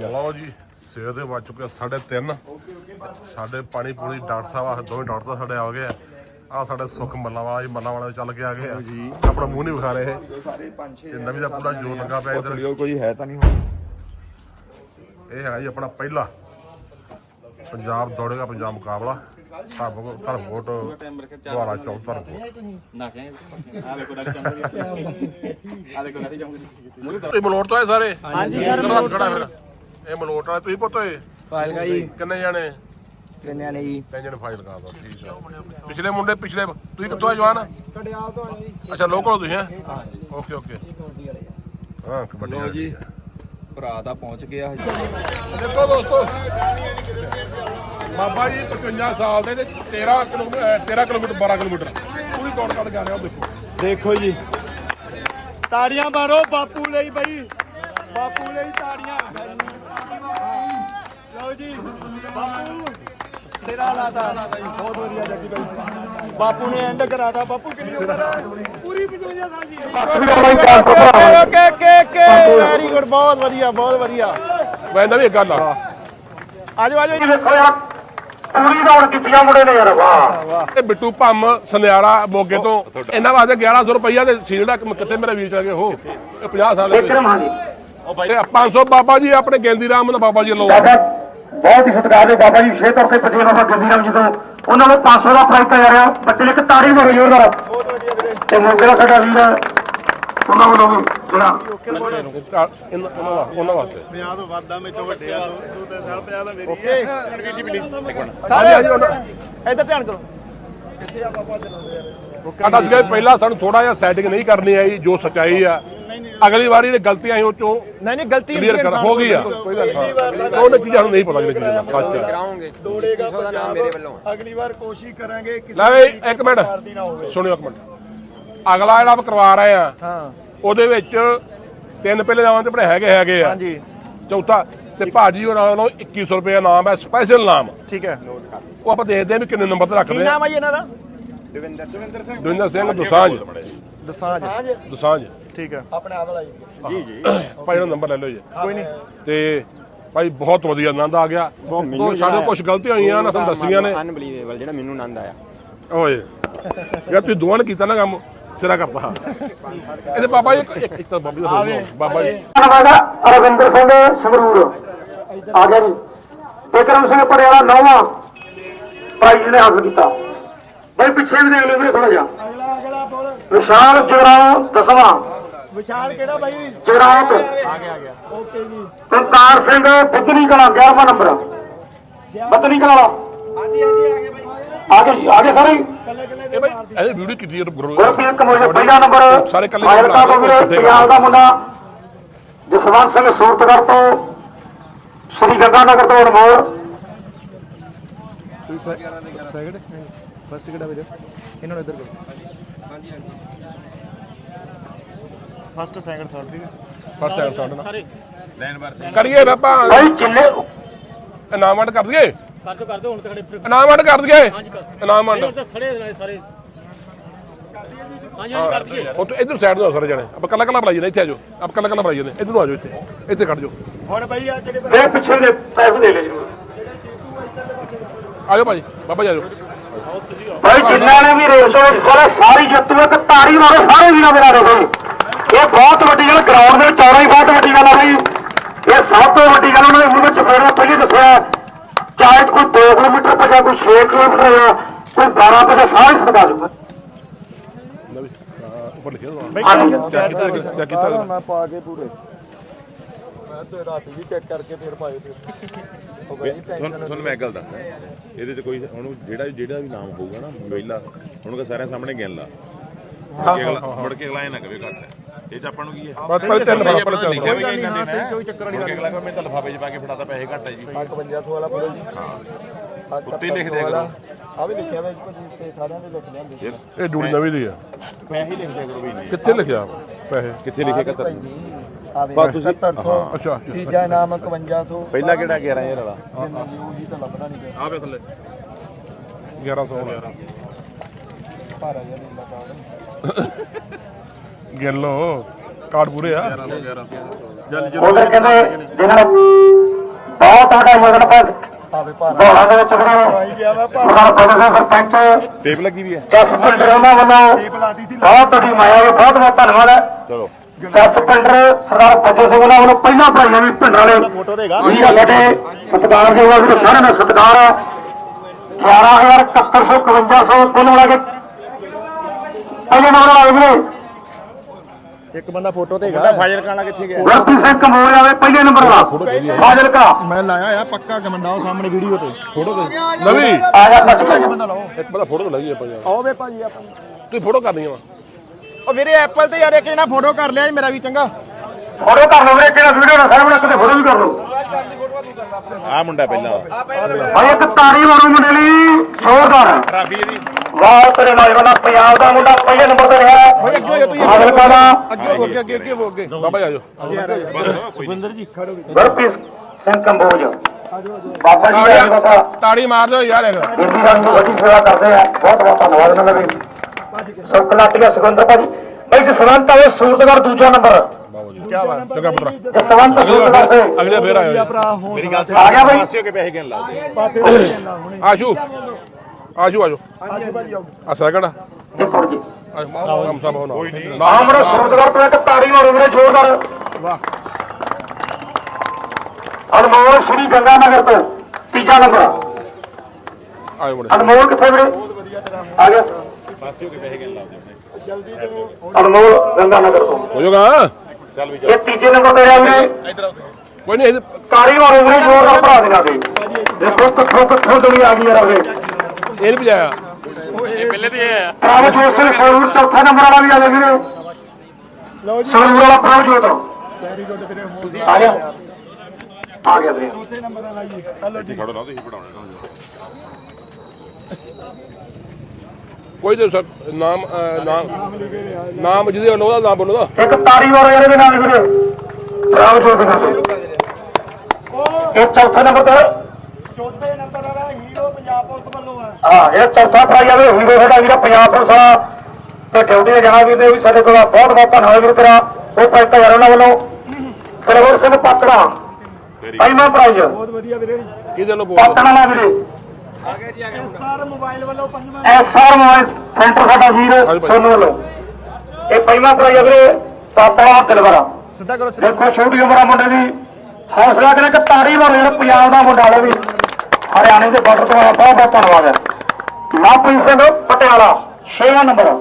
ਲਓ ਜੀ ਸਵੇਰ ਦੇ ਵੱਜ ਚੁੱਕੇ 3:30 ਸਾਡੇ ਪਾਣੀ ਪੂਣੀ ਡਾਕਟਰ ਸਾਹਿਬ ਆ ਦੋਵੇਂ ਡਾਕਟਰ ਸਾਹਿਬ ਸਾਡੇ ਆ ਗਏ ਆ। ਆ ਸਾਡੇ ਸੁੱਖ ਮੱਲਾ ਵਾਲਾ ਜੀ ਮੱਲਾ ਵਾਲਾ ਚੱਲ ਕੇ ਆ ਗਏ ਆ। ਆਪਣਾ ਮੂੰਹ ਨਹੀਂ ਵਿਖਾ ਰਹੇ ਇਹ। ਸਾਰੇ ਪੰਜ ਛੇ ਤੇ ਨਵੀਂ ਦਾ ਪੂਰਾ ਜੋਰ ਲੱਗਾ ਪਿਆ ਇੱਧਰ। ਕੋਈ ਹੈ ਤਾਂ ਨਹੀਂ ਹੁਣ। ਇਹ ਹੈਗਾ ਜੀ ਆਪਣਾ ਪਹਿਲਾ। ਪੰਜਾਬ ਦੌੜੇਗਾ ਪੰਜਾਬ ਮੁਕਾਬਲਾ। ਧਰਮਕੋਟ ਧਰਮਕੋਟ ਦੁਆਰਾ ਚੌਕ ਧਰਮਕੋਟ ਤੁਸੀਂ ਮਲੋਟ ਤੋਂ ਆਏ ਸਾਰੇ? ਹਾਂਜੀ ਸਰ ਖੜਾ ਫਿਰ? ਇਹ ਮਲੋਟ ਵਾਲੇ ਤੁਸੀਂ ਪੁੱਤ ਹੋਏ ਫਾਇਲ ਕਾ ਜੀ। ਕਿੰਨੇ ਜਾਣੇ? ਕਿੰਨਿਆਂ ਨੇ ਜੀ? ਤਿੰਨ ਜਣੇ ਫਾਈਲ ਲਗਾ ਦੋ ਠੀਕ ਹੈ ਪਿਛਲੇ ਮੁੰਡੇ ਪਿਛਲੇ ਤੁਸੀਂ ਕਿੱਥੋਂ ਆਏ ਜਵਾਨ? ਕੜਿਆਲ ਤੋਂ ਆਏ ਜੀ। ਅੱਛਾ ਲੋਕਲ ਤੁਸੀਂ ਹੈ? Okay okay. ਹਾਂ ਕਬੱਡੀ ਲਓ ਜੀ। ਭਰਾ ਦਾ ਪਹੁੰਚ ਗਿਆ ਦੇਖੋ ਦੋਸਤੋ ਬਾਬਾ ਜੀ 55 ਸਾਲ ਦੇ ਤੇ 13 ਕਿਲੋਮੀਟਰ 13 ਕਿਲੋਮੀਟਰ 12 ਕਿਲੋਮੀਟਰ। ਪੂਰੀ ਦੌੜ ਕੱਢ ਕੇ ਆ ਰਿਹਾ ਉਹ ਦੇਖੋ। ਦੇਖੋ ਜੀ। ਤਾੜੀਆਂ ਮਾਰੋ ਬਾਪੂ ਲਈ ਬਈ। ਬਾਪੂ ਲਈ ਤਾੜੀਆਂ। ਜੀ। ਬਾਪੂ ਸਿਰਾ ਲਾਤਾ। ਬਹੁਤ ਵਧੀਆ ਜੱਗੀ ਬਾਈ। ਬਾਪੂ ਨੇ ਐਂਡ ਕਰਾਤਾ। ਬਾਪੂ ਕਿੰਨੀ ਉਮਰ ਹੈ ਪੂਰੀ 55 ਸਾਲ ਜੀ okay K K very good ਬਹੁਤ ਵਧੀਆ ਬਹੁਤ ਵਧੀਆ। ਮੈਂ ਨਾ ਵੀ ਇੱਕ ਗੱਲ ਆ। ਆਜੋ ਆਜੋ ਜੀ। ਵੇਖੋ ਯਾਰ ਪੂਰੀ ਦੌੜ ਕੀਤੀਆਂ ਮੁੰਡੇ ਨੇ ਯਾਰ ਵਾਹ। ਇਹ ਬਿੱਟੂ ਭੰਮ ਸੁਨਿਆਰਾ ਮੋਗੇ ਤੋਂ। ਇਹਨਾਂ ਵਾਸਤੇ 1100 ਰੁਪਈਆ ਤੇ ਸੀਲਡਾ ਕਿੱਥੇ ਮੇਰੇ ਵੀਰ ਚਲ ਗਏ ਹੋ ਇਹ 50 ਸਾਲ ਦੇ ਵਿਕਰਮ ਹਾਂ ਜੀ ਇਹ 500 ਬਾਬਾ ਜੀ ਆਪਣੇ ਗੈਂਦੀ ਰਾਮ ਦਾ ਬਾਬਾ ਜੀ ਲੋ ਬਾਬਾ ਬਹੁਤ ਹੀ ਸਤਿਕਾਰ ਦੇ ਬਾਬਾ ਜੀ ਵਿਸ਼ੇਸ਼ ਤੌਰ ਤੇ ਪੁੱਜੇ ਬਾਬਾ ਗੰਦੀ ਰਾਮ ਜੀ ਤੋਂ ਉਹਨਾਂ ਨੂੰ 500 ਦਾ ਪ੍ਰਾਈਜ਼ ਆ ਰਿਹਾ ਬੱਚੇ ਲਈ ਇੱਕ ਤਾੜੀ ਮਾਰੋ ਜ਼ੋਰਦਾਰ ਤੇ ਮੋਗੇ ਦਾ ਸਾਡਾ ਵੀਰ ਉਹਨਾਂ ਵੱਲੋਂ ਵੀ ਜਿਹੜਾ ਇਹਨਾਂ ਉਹਨਾਂ ਵਾਸਤੇ 50 ਤੋਂ ਵੱਧ ਆ ਮੈਂ ਤੋਂ ਵੱਡੇ ਆ ਤੂੰ ਤੇ ਸਾਲ 50 ਦਾ ਮੇਰੀ ਓਕੇ। ਸਾਰੇ ਹਾਂਜੀ ਉਹਨਾਂ ਇੱਧਰ ਧਿਆਨ ਕਰੋ। ਸਾਡਾ ਸੀਗਾ ਵੀ ਪਹਿਲਾਂ ਸਾਨੂੰ ਥੋੜਾ ਜਿਹਾ ਸੈਟਿੰਗ ਨਹੀਂ ਕਰਨੀ ਆਈ ਜੋ ਸਚਾਈ ਆ। ਅਗਲੀ ਵਾਰੀ ਇਹ ਗਲਤੀਆਂ ਉਹ ਚੋਂ ਨਹੀਂ ਨਹੀਂ ਗਲਤੀ ਕਲੀਅਰ ਕਰ ਹੋ ਗਈ ਆ। ਕੋਈ ਗੱਲ ਨਹੀਂ। ਉਹਨੇ ਚੀਜ਼ਾਂ ਨੂੰ ਨਹੀਂ ਪਤਾ ਜਿਹੜੀ ਚੀਜ਼ਾਂ ਦਾ ਸੱਚ ਆ। ਕਰਾਉਂਗੇ। ਦੌੜੇਗਾ ਮੇਰੇ ਵੱਲੋਂ। ਅਗਲੀ ਵਾਰ ਕੋਸ਼ਿਸ਼ ਕਰਾਂਗੇ ਕਿਸੇ ਲੈ ਬਈ ਇੱਕ ਮਿੰਟ। ਦੀ ਨਾ ਹੋਵੇ। ਸੁਣਿਓ ਇੱਕ ਮਿੰਟ। ਅਗਲਾ ਜਿਹੜਾ ਆਪਾਂ ਕਰਵਾ ਰਹੇ ਆ ਹਾਂ। ਉਹਦੇ ਵਿੱਚ ਤਿੰਨ ਪਹਿਲੇ ਨਾਮਾਂ ਤੇ ਆਪਣੇ ਹੈਗੇ ਹੈਗੇ ਆ। ਹਾਂਜੀ। ਚੌਥਾ ਤੇ ਭਾਜੀ ਉਹਨਾਂ ਵੱਲੋਂ 2100 ਰੁਪਏ ਨਾਮ ਹੈ ਸਪੈਸ਼ਲ ਨਾਮ। ਠੀਕ ਹੈ। ਉਹ ਆਪਾਂ ਦੇਖਦੇ ਆ ਵੀ ਕਿੰਨੇ ਨੰਬਰ ਤੇ ਕੀ ਰੱਖਦੇ ਆ। ਨਾਮ ਹੈ ਜੀ ਇਹਨਾਂ ਦਾ? ਦਵਿੰਦਰ ਸਿੰਘ ਦੁਸਾਂਝ। ਦਸਾਂਜ ਦੁਸਾਂਝ? ਠੀਕ ਹੈ ਆਪਣੇ ਆਪ ਵਾਲਾ ਜੀ ਭਾਈ ਦਾ ਨੰਬਰ ਲੈ ਲਓ ਜੀ। ਕੋਈ ਨਹੀਂ। ਤੇ ਭਾਈ ਬਹੁਤ ਵਧੀਆ ਆਨੰਦ ਆ ਗਿਆ। ਉਹ ਸਾਡੇ ਕੁਝ ਗਲਤੀਆਂ ਹੋਈਆਂ ਨਾ ਤੁਹਾਨੂੰ ਦੱਸੀਆਂ ਨੇ। ਅਨਬਲੀਵੇਬਲ ਜਿਹੜਾ ਮੈਨੂੰ ਆਨੰਦ ਆਇਆ। ਓਏ ਯਾਰ ਤੁਸੀਂ ਦੋਵਾਂ ਨੇ ਕੀਤਾ ਨਾ ਕੰਮ ਸਿਰਾ ਕਰਤਾ। ਇਹਦੇ ਬਾਬਾ ਜੀ ਇੱਕ ਇੱਕ ਤਾਂ ਬਾਬਾ ਜੀ ਦਾ ਹੋਰ ਬਾਬਾ ਜੀ। ਨਵਾਂਗਾ ਅਰਵਿੰਦਰ ਸਿੰਘ ਸੰਗਰੂਰ। ਆ ਗਿਆ ਜੀ। ਵਿਕਰਮ ਸਿੰਘ ਪੜਿਆਲਾ ਨੌਵਾਂ। ਪ੍ਰਾਈਜ਼ ਨੇ ਹਾਸਲ ਕੀਤਾ। ਬਈ ਪਿੱਛੇ ਵੀ ਦੇਖ ਲਿਓ ਵੀਰੇ ਥੋੜਾ ਜਿਹਾ। ਵਿਸ਼ਾਲ ਜਗਰਾਉਂ ਦਸਵਾਂ ਵਿਸ਼ਾਲ ਕਿਹੜਾ ਬਾਈ ਜਗਰਾਉਂ ਤੋਂ ਓਕੇ ਜੀ ਸਿੰਘ ਬੁੱਧਨੀ ਕਲਾ 11ਵਾਂ ਨੰਬਰ ਬੁੱਧਨੀ ਕਲਾ ਹਾਂਜੀ ਹਾਂਜੀ ਆ ਗਏ ਜੀ ਆ ਗਏ ਸਾਰੇ? ਇਹ ਭਾਈ ਇਹਦੀ ਵੀਡੀਓ ਗੁਰੂ ਗੁਰਪ੍ਰੀਤ ਕਮੋਜ ਪਹਿਲਾ ਨੰਬਰ ਸਾਰੇ ਇਕੱਲੇ ਫਾਇਲਕਾ ਤੋਂ ਵੀਰੇ ਪਿਆਲ ਦਾ ਮੁੰਡਾ ਜਸਵੰਤ ਸਿੰਘ ਸੂਰਤਗੜ ਤੋਂ ਸ੍ਰੀ ਗੰਗਾ ਨਗਰ ਤੋਂ ਅਨਮੋਲ ਸੈਕਿੰਡ ਫਸਟ ਕਿਹੜਾ ਵੀਰੇ ਇਹਨਾਂ ਨੂੰ ਇੱਧਰ ਕਰੋ ਹਾਂਜੀ ਹਾਂਜੀ। ਫਸਟ ਸੈਕਿੰਡ ਥਰਡ ਠੀਕ ਹੈ? ਫਸਟ ਟਾਈਮ ਸਾਡਾ ਸਾਰੇ ਲਾਈਨ ਬਾਰ ਕਰੀਏ ਬਾਬਾ ਭਾਈ ਇਨਾਮ ਵੰਡ ਕਰ ਦਈਏ? ਕਰ ਦੋ ਕਰ ਦੋ ਹੁਣ ਤਾਂ ਖੜੇ ਇਨਾਮ ਵੰਡ ਕਰ ਦਈਏ? ਇਨਾਮ ਵੰਡ ਖੜੇ ਨੇ ਸਾਰੇ। ਹਾਂਜੀ ਹਾਂਜੀ ਕਰ ਦਈਏ। ਉਹ ਤੋਂ ਇਧਰ ਸਾਈਡ ਨੂੰ ਆ ਸਾਰੇ ਜਣੇ। ਆਪਾਂ ਕੱਲਾ ਕੱਲਾ ਬੁਲਾਈਏ ਨਾ ਇੱਥੇ ਆ ਜਾਓ। ਆਪਾਂ ਕੱਲਾ ਕੱਲਾ ਬੁਲਾਈਏ ਨੇ ਇਧਰ ਨੂੰ ਆ ਜਾਓ ਇੱਥੇ। ਇੱਥੇ ਖੜ ਜਾਓ। ਹੁਣ ਬਾਈ ਆ ਜਿਹੜੇ ਮੇਰੇ ਪਿੱਛੇ ਦੇ ਪੈਸੇ ਦੇ ਲੈ ਜਰੂਰ ਆ ਜਾਓ ਭਾਜੀ। ਬਾਬਾ ਜੀ ਆ ਜਾਓ। ਭਾਈ ਜਿੰਨਾਂ ਨੇ ਵੀ ਰੇਸ ਦੇ ਵਿੱਚ ਸਾਰੇ ਸਾਰੀ ਜਿੱਤੂ ਇੱਕ ਤਾੜੀ ਮਾਰੋ ਸਾਰੇ ਵੀਰਾਂ ਦੇ ਨਾਲ ਭਾਈ ਇਹ ਬਹੁਤ ਵੱਡੀ ਗੱਲ ਗਰਾਊਂਡ ਦੇ ਆਉਣਾ ਹੀ ਬਹੁਤ ਵੱਡੀ ਗੱਲ ਆ ਭਾਈ ਇਹ ਸਭ ਤੋਂ ਵੱਡੀ ਗੱਲ ਉਹਨਾਂ ਨੇ ਮੂੰਹ ਵਿੱਚ ਫੇਰਨਾ ਪਹਿਲੇ ਦੱਸਿਆ। ਚਾਹੇ ਕੋਈ 2 ਕਿਲੋਮੀਟਰ ਭਜਾ ਕੋਈ 6 ਕਿਲੋਮੀਟਰ ਹੋਇਆ ਕੋਈ 12 ਭਜਾ ਸਾਰੇ ਜੂਗਾ ਨਵੀਂ ਉੱਪਰ ਲਿਖਿਆ ਕੀਤਾ ਮੈਂ ਪਾ ਕੇ ਪੂਰੇ। ਮੈਂ ਤੇ ਰਾਤੀ ਵੀ ਚੈੱਕ ਕਰਕੇ ਫਿਰ ਪਾਏ ਤੇ ਤੁਹਾਨੂੰ ਤੁਹਾਨੂੰ ਮੈਂ ਇੱਕ ਗੱਲ ਦੱਸਦਾ। ਇਹਦੇ ਤੇ ਕੋਈ ਉਹਨੂੰ ਜਿਹੜਾ ਜਿਹੜਾ ਵੀ ਨਾਮ ਹੋਊਗਾ ਨਾ ਵੇਲਾ ਉਹਨੂੰ ਕਹ ਸਾਰਿਆਂ ਸਾਹਮਣੇ ਗਿਣ ਲਾ। ਮੁੜ ਕੇ ਅਗਲਾ ਮੁੜ ਕੇ ਅਗਲਾ ਇਹ ਨਾ ਕਵੇ ਘੱਟ। ਹੈ। ਇਹ ਚ ਆਪਾਂ ਨੂੰ ਕੀ ਹੈ? ਬਸ ਪਹਿਲੇ ਤਿੰਨ ਫੜਾ ਪਹਿਲੇ ਵੀ ਗੱਲ ਹਾਂ, ਸਹੀ, ਕੋਈ ਚੱਕਰ ਵਾਲੀ ਕੇ ਅਗਲਾ ਮੈਂ ਤਾਂ ਲਫਾਫੇ 'ਚ ਪਾ ਕੇ ਫੜਾਤਾ ਪੈਸੇ ਘੱਟ ਹੈ ਜੀ। 5500 ਵਾਲਾ ਪੂਰਾ ਜੀ। ਉੱਤੇ ਹੀ ਲਿਖ ਦਿਆ ਕਰੋ ਆ ਵੀ ਲਿਖਿਆ ਹੋਇਆ ਜੀ ਭਾਜੀ ਤੇ ਸਾਰਿਆਂ ਦੇ ਲਿਖ ਲਿਆਂਦੇ ਸੀ। ਇਹ ਡੂੜੀ ਨਵੀਂ ਦੀ ਆ ਪੈਸੇ ਹੀ ਲਿਖ ਦਿਆ ਕਰੋ ਵੀ। ਨਹੀਂ ਕਿੱਥੇ ਲਿਖਿਆ ਪੈਸੇ? ਕਿੱਥੇ ਲਿਖੇ ਕਤਰ ਭਾਈ ਜੀ ਆ ਵੀ ਬਸ ਤੁਸੀਂ- 7700 ਅੱਛਾ ਅੱਛਾ ਤੀਜਾ ਇਨਾਮ 5100 ਪਹਿਲਾ ਕਿਹੜਾ 11000 ਵਾਲਾ? ਉਹੀ ਤਾਂ ਲੱਭਦਾ ਨਹੀਂ ਪਿਆ। ਆਵੇ ਥੱਲੇ 1100 ਭਾਰਾ ਜਿਹਾ ਨੀਲਾ ਕਾਰਡ ਗਿਣ ਲਓ। ਕਾਰਡ ਪੂਰੇ ਆ। ਉਧਰ ਕਹਿੰਦੇ ਜਿਹਨਾਂ ਨੇ ਬਹੁਤ ਆਡਾ ਯੋਗਨ ਪਾਸ। ਦੌੜਾਂ ਦੇ ਵਿੱਚ ਖੜਾ ਸਰਦਾਰ ਭਗਤ ਸਿੰਘ ਸਰਪੰਚ। ਟੇਪ ਲੱਗੀ ਵੀ ਹੈ ਜਸ ਪਿੰਡਰ ਉਹਨਾਂ ਵੱਲੋਂ ਬਹੁਤ ਤੁਹਾਡੀ ਮਾਇਆ ਬਹੁਤ ਬਹੁਤ ਧੰਨਵਾਦ ਹੈ। ਚਲੋ। ਜਸ ਪਿੰਡਰ ਸਰਦਾਰ ਫਤਿਹ ਸਿੰਘ ਉਹਨਾਂ ਵੱਲੋਂ ਪਹਿਲਾਂ ਭਾਈਆਂ ਵੀ ਪਿੰਡ ਵਾਲੇ ਵੀਰ ਆ ਸਾਡੇ ਸਤਿਕਾਰ ਦੇ ਵਾਸਤੇ ਸਾਰਿਆਂ ਦਾ ਸਤਿਕਾਰ ਹੈ 11151 ਕੁੱਲ ਮਿਲਾ ਕੇ ਪਹਿਲੇ ਨੰਬਰ ਵਾਲੇ ਵੀਰੇ। ਇੱਕ ਬੰਦਾ ਫੋਟੋ ਤੇ ਹੈਗਾ। ਫਾਜ਼ਿਲ ਕਾਣਾ ਕਿੱਥੇ ਗਿਆ? ਗੁਰਪ੍ਰੀਤ ਸਿੰਘ ਕੰਬੋਜ ਆਵੇ ਪਹਿਲੇ ਨੰਬਰ ਦਾ ਫਾਜ਼ਿਲਕਾ। ਮੈਂ ਲਾਇਆ ਆ ਪੱਕਾ ਕਿ ਬੰਦਾ ਉਹ ਸਾਹਮਣੇ ਵੀਡੀਓ ਤੇ। ਫੋਟੋ ਤੇ। ਨਵੀਂ ਆ ਜਾ ਸੱਚ ਬੰਦਾ ਲਾਓ। ਇੱਕ ਬੰਦਾ ਫੋਟੋ ਲੱਗੀ ਆਪਾਂ ਆਓ ਵੇ ਭਾਜੀ ਆਪਾਂ। ਤੁਸੀਂ ਫੋਟੋ ਕਰਨੀ ਆ ਉਹ ਵੀਰੇ ਐਪਲ ਤੇ ਯਾਰ ਇੱਕ ਜਣਾ ਫੋਟੋ ਕਰ ਲਿਆ ਜੀ ਮੇਰਾ ਵੀ ਚੰਗਾ। ਫੋਟੋ ਕਰ ਲਓ ਵੀਰੇ ਕਿਹੜਾ ਵੀਡੀਓ ਦਾ ਸਾਹਮਣੇ ਕਿਤੇ ਫੋਟੋ ਵੀ ਕਰ ਲਓ। ਆ ਮੁੰਡਾ ਪਹਿਲਾਂ ਭਾਈ ਇੱਕ ਤਾੜੀ ਮਾਰੋ ਮੁੰਡੇ ਲਈ ਜ਼ੋਰਦਾਰ। ਵਾਹ ਤੇਰੇ ਨੌਜਵਾਨ ਦਾ ਪੰਜਾਬ ਦਾ ਮੁੰਡਾ ਪਹਿਲੇ ਨੰਬਰ ਤੇ ਰਿਹਾ। ਓਏ ਅੱਗੇ ਹੋ ਜਾ ਤੁਸੀਂ ਫਾਜ਼ਿਲਕਾ ਦਾ ਅੱਗੇ ਹੋ ਕੇ ਅੱਗੇ ਅੱਗੇ ਹੋ ਅੱਗੇ। ਬਾਬਾ ਜੀ ਆਜੋ ਗੁਰਪ੍ਰੀਤ ਸਿੰਘ ਕੰਬੋਜ ਬਾਬਾ ਜੀ ਦਾ ਤਾੜੀ ਮਾਰ ਦਿਓ ਯਾਰ ਇੱਕ ਬੀਬੀ ਦਾ ਨੂੰ ਵੱਡੀ ਸੇਵਾ ਕਰਦੇ ਆ। ਬਹੁਤ ਬਹੁਤ ਧੰਨਵਾਦ ਉਹਨਾਂ ਦਾ ਵੀ। ਸੁਖ ਲਾਟੀਆ ਸੁਖਿੰਦਰ ਭਾਜੀ। ਬਈ ਜਸਵੰਤ ਆਵੇ ਸੂਰਤਗੜ ਦੂਜਾ ਨੰਬਰ। ਚੰਗਾ ਪੁੱਤਰਾ ਜਸਵੰਤ ਸੂਰਤਗੜ ਸੇ ਅਗਲੇ ਫੇਰ ਆਇਓ ਜੀ। ਮੇਰੀ ਗੱਲ ਆ ਗਿਆ ਬਾਈ। ਪਾਸੇ ਹੋ ਕੇ ਪੈਸੇ ਗਿਣ ਲਾ ਆਸ਼ੂ ਆਸ਼ੂ ਆਜੋ। ਆ ਸੈਕੰਡ। ਆ ਦੇਖੋ ਜੀ। ਕੰਮ ਸਭ ਹੋਣਾ। ਆਹ ਮੇਰਾ ਸੂਰਤਗੜ ਤੋਂ ਇੱਕ ਤਾੜੀ ਮਾਰੋ ਵੀਰੇ ਜ਼ੋਰਦਾਰ। ਵਾਹ। ਅਨਮੋਲ ਸ਼੍ਰੀ ਗੰਗਾ ਨਗਰ ਤੋਂ ਤੀਜਾ ਨੰਬਰ। ਆਇਓ ਮੁੰਡੇ। ਅਨਮੋਲ ਕਿੱਥੇ ਵੀਰੇ? ਆ ਗਿਆ। ਅਨਮੋਲ ਗੰਗਾ ਨਗਰ ਤੋਂ ਹੋ ਜਾਊਗਾ? ਚੱਲ ਵੀ ਇਹ ਤੀਜੇ ਨੰਬਰ ਤੇ ਰਿਹਾ ਵੀਰੇ ਕੋਈ ਨਹੀਂ ਤਾੜੀ ਮਾਰੋ ਵੀਰੇ ਜ਼ੋਰਦਾਰ ਭਰਾ ਦੇਣਾ ਦੇ। ਦੇਖੋ ਕਿੱਥੋਂ ਕਿੱਥੋਂ ਦੁਨੀਆ ਆ ਗਈ ਯਾਰ ਵੀਰੇ ਇਹ ਨਹੀਂ ਭਜਾਇਆ। ਪ੍ਰਭਜੋਤ ਸਿੰਘ ਸਰੂਰ ਚੌਥਾ ਨੰਬਰ ਵਾਲਾ ਵੀ ਆਲੇ ਵੀਰੇ ਸਰੂਰ ਵਾਲਾ ਪ੍ਰਭਜੋਤ ਆ ਗਿਆ। ਆ ਗਿਆ ਵੀਰੇ। ਖੜੋ ਨਾ ਤੁਸੀਂ ਪੜਾਉਣੇ ਕੋਈ ਨਹੀਂ ਸਰ ਨਾਮ ਅਹ, ਨਾਮ ਨਾਮ ਜਿਹਦੇ ਵੱਲੋਂ ਉਹਦਾ ਨਾਮ ਬੋਲੋ ਦਾ ਇੱਕ ਤਾੜੀ ਮਾਰੋ ਯਾਰ ਇਹਦੇ ਨਾਲ ਵੀਰੇ ਪ੍ਰਭਜੋਤ ਸਿੰਘ ਇਹ ਚੌਥਾ ਨੰਬਰ ਤੇ ਚੌਥੇ ਨੰਬਰ ਵਾਲਾ ਹੀਰੋ ਪੰਜਾਬ ਪੁਲਿਸ ਵੱਲੋਂ ਹੈ। ਹਾਂ ਇਹ ਚੌਥਾ ਪ੍ਰਾਈਜ਼ ਆਵੇ ਹੀਰੋ ਸਾਡਾ ਵੀਰਾ ਪੰਜਾਬ ਪੁਲਿਸ ਵਾਲਾ ਤੇ ਡਿਊਟੀ ਤੇ ਜਾਣਾ ਵੀ ਤੇ ਵੀ ਸਾਡੇ ਕੋਲ ਬਹੁਤ ਬਹੁਤ ਧੰਨਵਾਦ ਵੀਰ ਤੇਰਾ। ਉਹ ਪੈਸਾ ਯਾਰ ਉਹਨਾਂ ਵੱਲੋਂ। ਸਰਵਰ ਸਿੰਘ ਪਾਤੜਾ। ਪੰਜਵਾਂ ਪ੍ਰਾਈਜ਼। ਬਹੁਤ ਵਧੀਆ ਵੀਰੇ। ਕਿਹਦੇ ਵੱਲੋਂ ਬੋਲ ਪਾਤੜਾ ਨਾਲ ਵੀਰੇ। ਐਸਆਰ ਮੋਬਾਈਲ ਵੱਲੋਂ ਪੰਜਵਾਂ ਐਸਆਰ ਮੋਬਾਈਲ ਸੈਂਟਰ ਸਾਡਾ ਵੀਰ ਸੋਨੂੰ ਵੱਲੋਂ। ਇਹ ਪਹਿਲਾ ਪ੍ਰਾਈਜ਼ ਅਗਲੇ ਪਾਤਲਾ ਦਿਲਵਰਾ ਸਿੱਧਾ ਕਰੋ ਸਿੱਧਾ ਦੇਖੋ ਛੋਟੀ ਉਮਰਾਂ ਮੁੰਡੇ ਦੀ। ਹੌਸਲਾ ਕਰੇ ਕਿ ਤਾੜੀ ਮਾਰੋ ਯਾਰ ਪੰਜਾਬ ਦਾ ਮੁੰਡਾ ਵਾਲੇ ਵੀ। ਹਰਿਆਣੇ ਦੇ ਬਾਰਡਰ ਤੋਂ ਆਇਆ ਬਹੁਤ ਬਹੁਤ ਧੰਨਵਾਦ ਹੈ। ਲਵਪ੍ਰੀਤ ਸਿੰਘ ਪਟਿਆਲਾ 6 ਨੰਬਰ।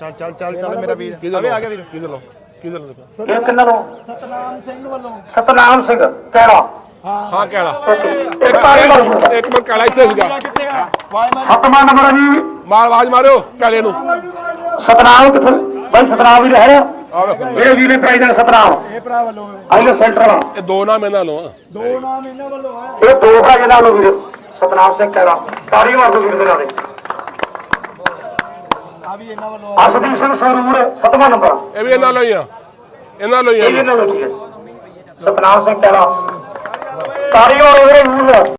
ਚੱਲ ਚੱਲ ਚੱਲ ਚੱਲ ਮੇਰਾ ਵੀਰ। ਵੱਲੋਂ ਆ ਗਿਆ ਵੀਰ। ਕਿਹਦੇ ਵੱਲੋਂ ਕਿਹਦੇ ਵੱਲੋਂ ਇਹ ਕਿੰਨਾ ਨੂੰ? ਸਤਨਾਮ ਸਿੰਘ ਵੱਲੋਂ। ਸਤਨਾਮ ਸਿੰਘ ਕਹਿਰਾ ਹਾਂ ਕਹਿਲਾ ਇੱਕ ਤਾੜੀ ਮਾਰੋ। ਇੱਕ ਮਿੰਟ ਕਹਿਲਾ ਇੱਥੇ ਸੀਗਾ। ਕਿੱਥੇ ਆ ਵਾਹ ਸਤਵਾਂ ਨੰਬਰ ਹੈ ਜੀ। ਮਾਰ ਆਵਾਜ਼ ਮਾਰਿਓ ਕਹਿਲੇ ਨੂੰ ਸਤਨਾਮ ਕਿੱਥੇ? ਬਾਈ ਸਤਨਾਮ ਵੀ ਰਹਿ ਰਿਹਾ। ਵੀਰ ਨੇ ਪ੍ਰਾਈਜ਼ ਸਤਨਾਮ। ਇਹ ਭਰਾ ਵੱਲੋਂ ਆਈਲੇ ਸੈਂਟਰ ਵਾਲਾ। ਇਹ ਦੋ ਨਾਮ ਇਹਨਾਂ ਲੋ ਆ। ਦੋ ਨਾਮ ਇਹਨਾਂ ਵੱਲੋਂ ਹੈ ਇਹ ਦੋ ਭਾਈ ਨਾਲ ਵੀਰ। ਸਤਨਾਮ ਸਿੰਘ ਕਹਿਰਾ ਤਾੜੀ ਮਾਰ ਦੋ ਵੀਰ ਦੇ ਨਾਲ ਆ ਵੀ ਇਹਨਾਂ ਵੱਲੋਂ ਅਰਸ਼ਦੀਪ ਸਿੰਘ ਸਰੂਰ ਸਤਵਾਂ ਨੰਬਰ ਇਹ ਵੀ ਇਹਨਾਂ ਲੋ ਹੀ ਆ। ਇਹਨਾਂ ਲੋ ਹੀ ਇਹ ਆ ਵੀ ਨਾਲ ਠੀਕ ਹੈ ਸਤਨਾਮ ਸਿੰਘ ਕਹਿਰਾ ਤਾੜੀ ਮਾਰ ਵੀਰੇ ਵੀਰ